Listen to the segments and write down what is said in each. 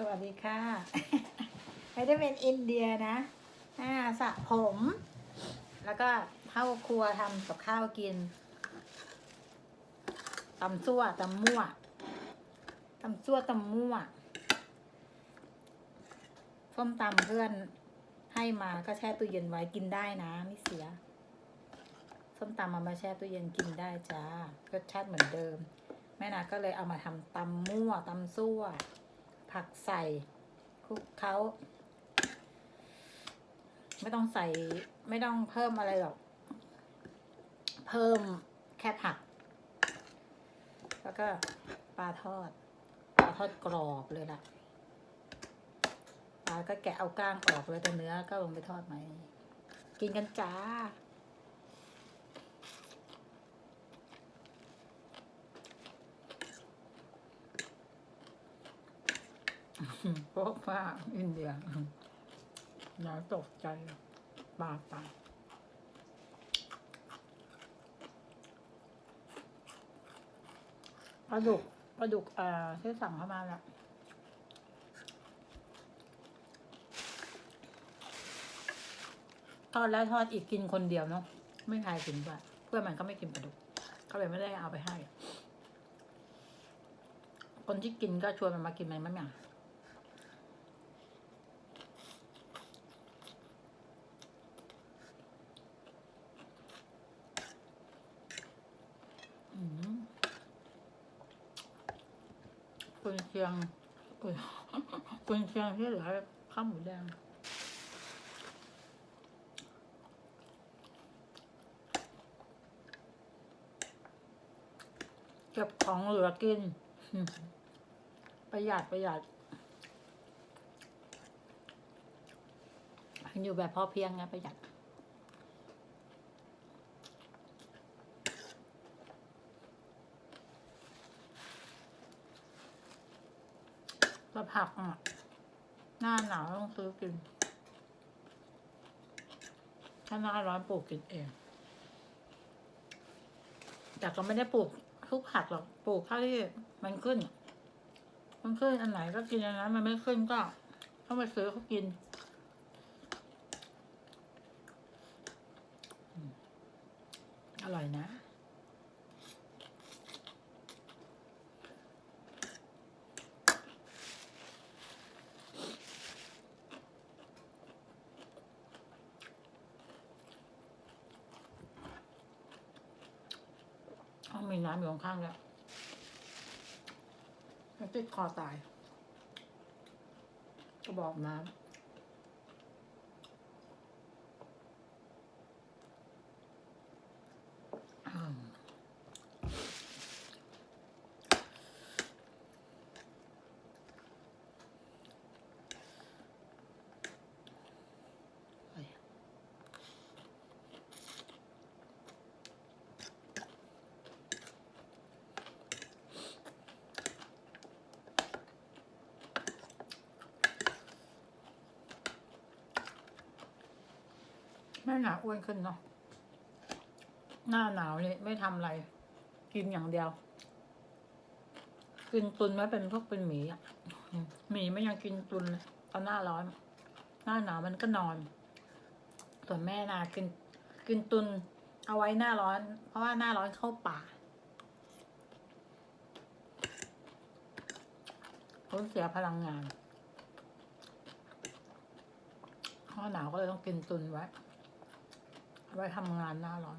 สวัสดีค่ะไม่ได้เป็นอินเดียนะอ่าสระผม แล้วก็เข้าครัวทำกับข้าวกินตำซั่วตำมั่วตำซั่วตำมั่วส้มตำเพื่อนให้มาก็แช่ตู้เย็นไว้กินได้นะ ไม่เสียส้มตำมามาแช่ตู้เย็นกินได้จ้ารสชาติเหมือนเดิม แม่นาก็เลยเอามาทำตำมั่วตำซั่ว ผักใส่คลุกเคล้าไม่ต้องใส่ไม่ต้องเพิ่มอะไรหรอก เพิ่มแค่ผัก แล้วก็ปลาทอดปลาทอดกรอบเลยล่ะปลาก็แกะเอาก้างออกเลยแต่เนื้อก็ลงไปทอดไหม กินกันจ้า พวกว่าอินเดียน่าตกใจปลาปลาปลาดุกปลาดุกเอ่อที่สั่งเข้ามาแล้วทอดแล้วทอดอีกกินคนเดียวเนาะไม่ใครกินด้วยเพื่อนมันก็ไม่กินปลาดุกก็เลยไม่ได้เอาไปให้ คนที่กินก็ชวนมันมากินมันไม่มาอืม กุนเชียงกุนกุนเชียงที่หลือข้าวหมูแดงเก็บของเหลือกิน ประหยัดประหยัด อยู่แบบพอเพียงไงประหยัด ก็ ผักอะ หน้าหนาวต้องซื้อกิน ถ้าหน้าร้อนปลูกกินเอง แต่ก็ไม่ได้ปลูกทุกผักหรอก ปลูกเท่าที่มันขึ้น มันขึ้นอันไหนก็กินอันนั้น มันไม่ขึ้นก็ต้องไปซื้อเขากินอืมอร่อยนะ มีน้ำอยู่ข้างๆแล้วมันติดคอตาย ก็บอกน้ำ แม่หนาอ้วนขึ้นเนาะหน้าหนาวนี่ไม่ทำอะไร กินอย่างเดียว กินตุนไว้เป็นพวกเป็นหมีอะหมีไม่ยังกินตุนเลยตอนหน้าร้อน หน้าหนาวมันก็นอน ส่วนแม่นากิน กินตุนเอาไว้หน้าร้อน เพราะว่าหน้าร้อนเข้าป่าเขาเสียพลังงานหน้าหนาวก็เลยต้องกินตุนไว้ ไว้ทำงานหน้าร้อน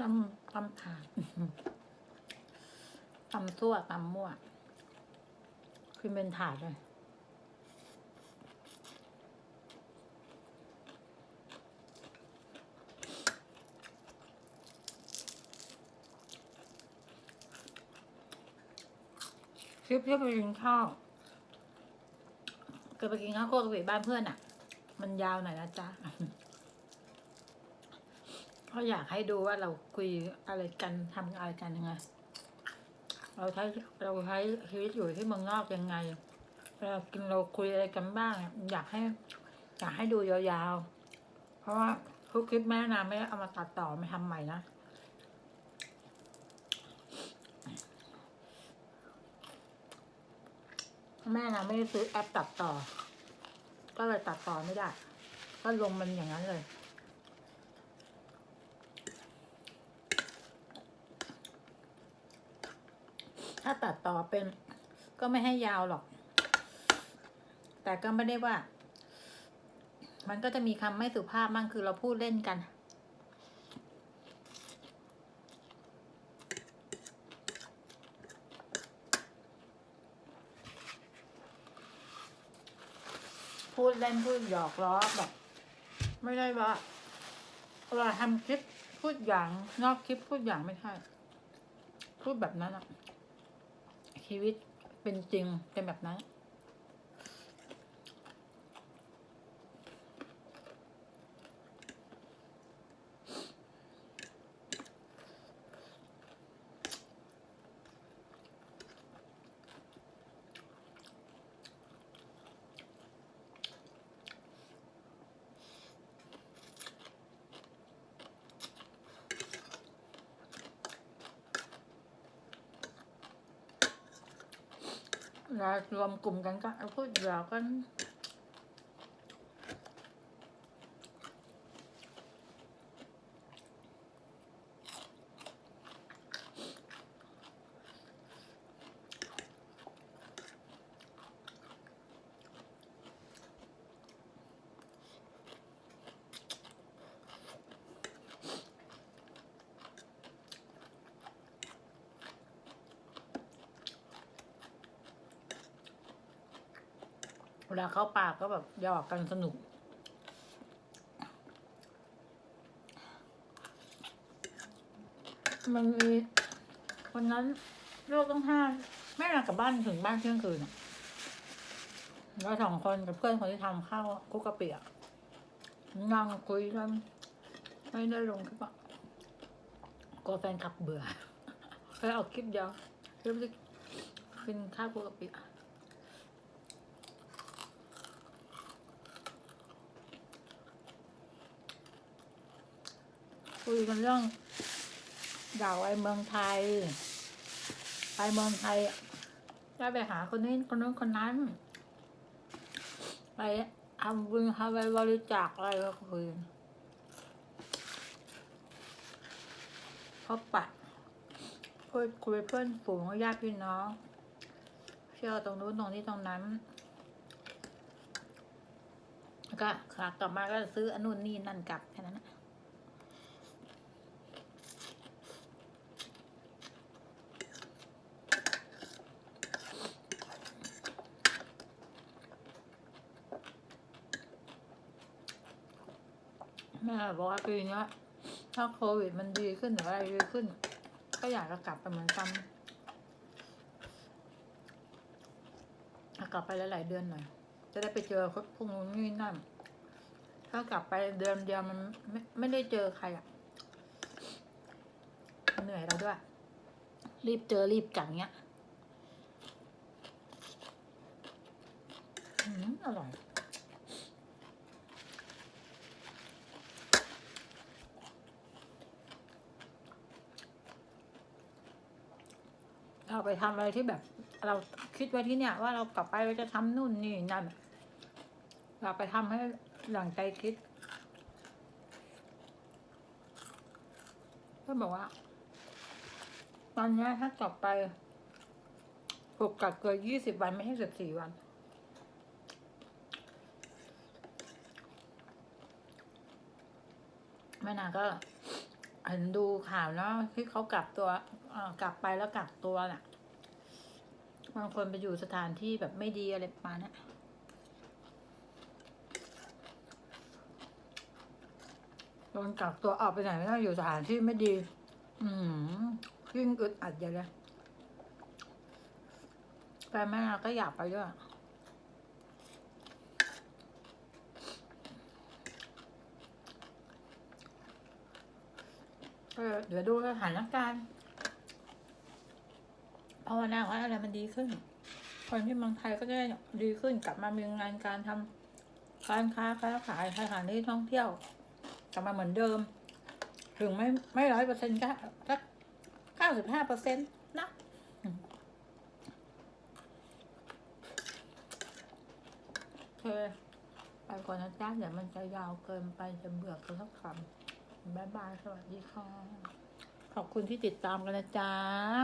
ตำตำถาดตำซั่วตำมั่ว คือเป็นถาดเลยคลิปที่ไปกินข้าวกิดไปกินข้าวโคตรสบ้านเพื่อนอะ มันยาวหน่อยนะจ๊ะ ก็อยากให้ดูว่าเราคุยอะไรกันทำอะไรกันยังไง เราใช้เราใช้ชีวิตอยู่ที่เมืองนอกยังไงเวลากินเราคุยอะไรกันบ้าง อยากให้ อยากให้ดูยาวๆ เพราะว่าทุกคลิปแม่นาไม่เอามาตัดต่อไม่ทำใหม่นะแม่นะไม่ได้ซื้อแอปตัดต่อ ก็เลยตัดต่อไม่ได้ ก็ลงมันอย่างนั้นเลย ถ้าตัดต่อเป็นก็ไม่ให้ยาวหรอก แต่ก็ไม่ได้ว่า มันก็จะมีคำไม่สุภาพมั่งคือเราพูดเล่นกัน พูดเล่นพูดหยอกล้อแบบไม่ได้ว่าเราทำคลิปพูดอย่างนอกคลิปพูดอย่างไม่ใช่พูดแบบนั้นอะ ชีวิตเป็นจริงเป็นแบบนั้น เรารวมกลุ่มกันก็พูดหยอกกัน ลาเข้าปากก็แบบหยอกกันสนุก มันมีวันนั้นลูกต้องห้าแม่นากลับบ้านถึงบ้านเที่ยงคืนอะแล้วสองคนกับเพื่อนคนที่ทำข้าวคุกกะปิอะนั่งคุยกันไม่ได้ลงคลิปอะกลัวแฟนคลับเบื่อเลยเอาคลิปเดียวคลิปที่กินข้าวคุกกะปิอะ คุยกันเรื่องอยากไปเมืองไทย ไปเมืองไทยได้ไปหาคนนี้คนนู้นคนนั้น ไปทำบุญทำไปบริจาคอะไรก็คุยพบปะพูดคุยเพื่อนฝูงญาติพี่น้องเชื่อตรงนู้นตรงนี้ตรงนั้นแล้วก็ขากลับมาก็ซื้ออนนุนนี่นั่นกลับแค่นั้นนะ แม่ บอกว่าปีนี้ถ้าโควิดมันดีขึ้นหรืออะไรดีขึ้น ก็อยากจะกลับไปเหมือนกันกลับไปหลายๆเดือนหน่อย จะได้ไปเจอพวกนู้นนี่นั่น ถ้ากลับไปเดือนเดียวมันไม่ไม่ได้เจอใครอะ เหนื่อยเราด้วย รีบเจอรีบกลับเงี้ย อืมอร่อย เรา ไปทำอะไรที่แบบ เราคิดไว้ที่เนี่ย ว่าเรากลับไปเราจะทำนู่นนี่นั่นเราไปทำให้หลังใจคิดก็บอกว่า ตอนนี้ถ้ากลับไปปกกักเกินยี่สิบวันไม่ให้สิบสี่วันแม่นาก็ เห็นดูข่าวเนาะที่เขากลับตัวอ่อกลับไปแล้วกักตัวน่ะบางคนไปอยู่สถานที่แบบไม่ดีอะไรประมาณนี้โดนกักตัวออกไปไหนไม่ได้อยู่สถานที่ไม่ดี อืมยิ่งอึดอัดอย่างเลยแฟนแม่ก็อยากไปด้วย เออเดี๋ยวดูสถานการณ์ภาวนาว่าอะไรมันดีขึ้น คนที่เมืองไทยก็จะดีขึ้นกลับมามีงานการทำการค้าค้าขายสถานที่ท่องเที่ยว กลับมาเหมือนเดิม ถึงไม่ไม่ร้อยเปอร์เซ็นต์ก็สักเก้าสิบห้าเปอร์เซ็นต์นะโอเคไปก่อนนะจ๊ะเดี๋ยวมันจะยาวเกินไปจะเบื่อกันสักคำ บ๊ายบาย สวัสดีค่ะ ขอบคุณที่ติดตามกันนะจ๊ะ